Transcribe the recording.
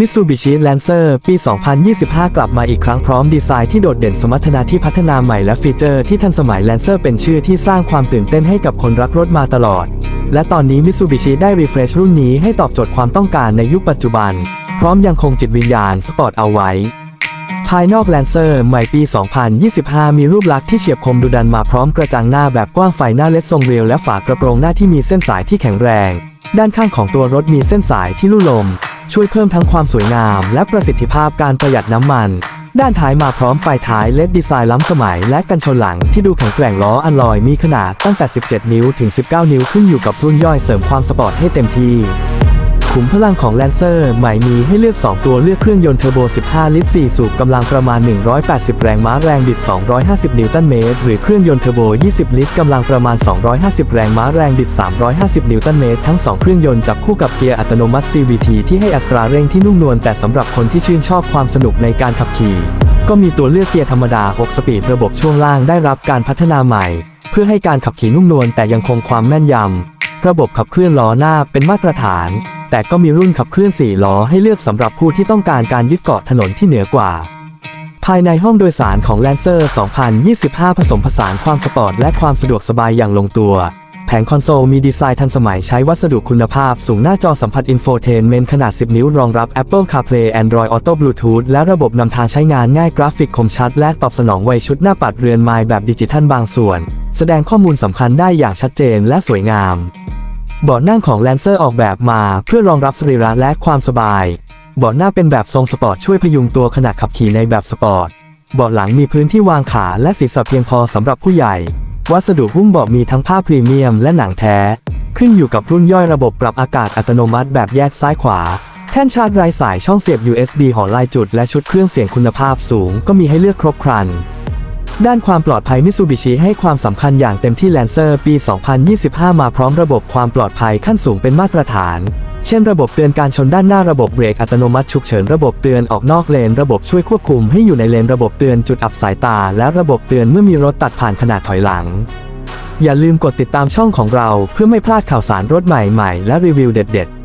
Mitsubishi Lancer ปี 2025 กลับมาอีกครั้งพร้อมดีไซน์ที่โดดเด่นสมรรถนะที่พัฒนาใหม่และฟีเจอร์ที่ทันสมัย Lancer เป็นชื่อที่สร้างความตื่นเต้นให้กับคนรักรถมาตลอด และตอนนี้ Mitsubishi ได้รีเฟรชรุ่นนี้ให้ตอบโจทย์ความต้องการในยุคปัจจุบัน พร้อมยังคงจิตวิญญาณสปอร์ตเอาไว้ ภายนอก Lancer ใหม่ปี 2025 มีรูปลักษณ์ที่เฉียบคมดุดันมาพร้อมกระจังหน้าแบบกว้างไฟหน้าเล็ดทรงเรียวและฝากระโปรงหน้าที่มีเส้นสายที่แข็งแรง ด้านข้างของตัวรถมีเส้นสายที่ลู่ลม ช่วยเพิ่มทั้งความสวยงาม และประสิทธิภาพการประหยัดน้ำมัน ด้านท้ายมาพร้อมไฟท้ายเลดดีไซน์ล้ำสมัย และกันชนหลังที่ดูแข็งแกร่งล้ออัลลอยมีขนาดตั้งแต่ 17 นิ้วถึง 19 นิ้วขึ้นอยู่กับรุ่นย่อยเสริมความสปอร์ตให้เต็มที่ ขุมพลังของ Lancer ใหม่มีให้เลือก 2 ตัวเลือกเครื่องยนต์เทอร์โบ 15 ลิตร 4 สูบกำลังประมาณ 180 แรงม้าแรงบิด 250 นิวตันเมตร หรือเครื่องยนต์เทอร์โบ 20 ลิตรกำลังประมาณ 250 แรงม้าแรงบิด 350 นิวตันเมตร ทั้ง 2 เครื่องยนต์จับคู่กับเกียร์อัตโนมัติ CVT ที่ให้อัตราเร่งที่นุ่มนวลแต่สำหรับคนที่ชื่นชอบความสนุกในการขับขี่ ก็มีตัวเลือกเกียร์ธรรมดา 6 สปีดระบบช่วงล่างได้รับการพัฒนาใหม่ เพื่อให้การขับขี่นุ่มนวลแต่ยังคงความแม่นยำระบบขับเคลื่อนล้อหน้าเป็นมาตรฐาน แต่ก็มีรุ่นขับเคลื่อน 4 ล้อให้เลือกสำหรับผู้ที่ต้องการการยึดเกาะถนนที่เหนือกว่า ภายในห้องโดยสารของ Lancer 2025 ผสมผสานความสปอร์ตและความสะดวกสบายอย่างลงตัว แผงคอนโซลมีดีไซน์ทันสมัยใช้วัสดุคุณภาพสูงหน้าจอสัมผัสอินโฟเทนเมนขนาด 10 นิ้วรองรับ Apple CarPlay Android Auto Bluetooth และระบบนำทางใช้งานง่ายกราฟิกคมชัด และตอบสนองไวชุดหน้าปัดเรือนไม้แบบดิจิทัลบางส่วน แสดงข้อมูลสำคัญได้อย่างชัดเจนและสวยงาม เบาะนั่งของ Lancer ออกแบบมาเพื่อรองรับสรีระและความสบาย เบาะหน้าเป็นแบบทรงสปอร์ตช่วยพยุงตัวขณะขับขี่ในแบบสปอร์ต เบาะหลังมีพื้นที่วางขาและศีรษะเพียงพอสำหรับผู้ใหญ่ วัสดุหุ้มเบาะมีทั้งผ้าพรีเมียมและหนังแท้ ขึ้นอยู่กับรุ่นย่อยระบบปรับอากาศอัตโนมัติแบบแยกซ้ายขวา แท่นชาร์จไร้สายช่องเสียบ USB หอลายจุดและชุดเครื่องเสียงคุณภาพสูงก็มีให้เลือกครบครัน ด้านความปลอดภัยมิ t ูบิชิให้ความสำคัญอย่างเต็มที่ Lancer ปี 2025 มาพร้อมระบบความปลอดภัยขั้นสูงเป็นมาตรฐาน เช่นระบบเตือนการชนด้านหน้าระบบเบรกอัตโนมัติฉุกเฉินระบบเตือนออกนอกเลน ระบบช่วยควบคุมให้อยู่ในเลนระบบเตือนจุดอับสายตา และระบบเตือนเมื่อมีรถตัดผ่านขณะถอยหลัง อย่าลืมกดติดตามช่องของเราเพื่อไม่พลาดข่าวสารรถใหม่ๆและรีวิวเด็ด ๆ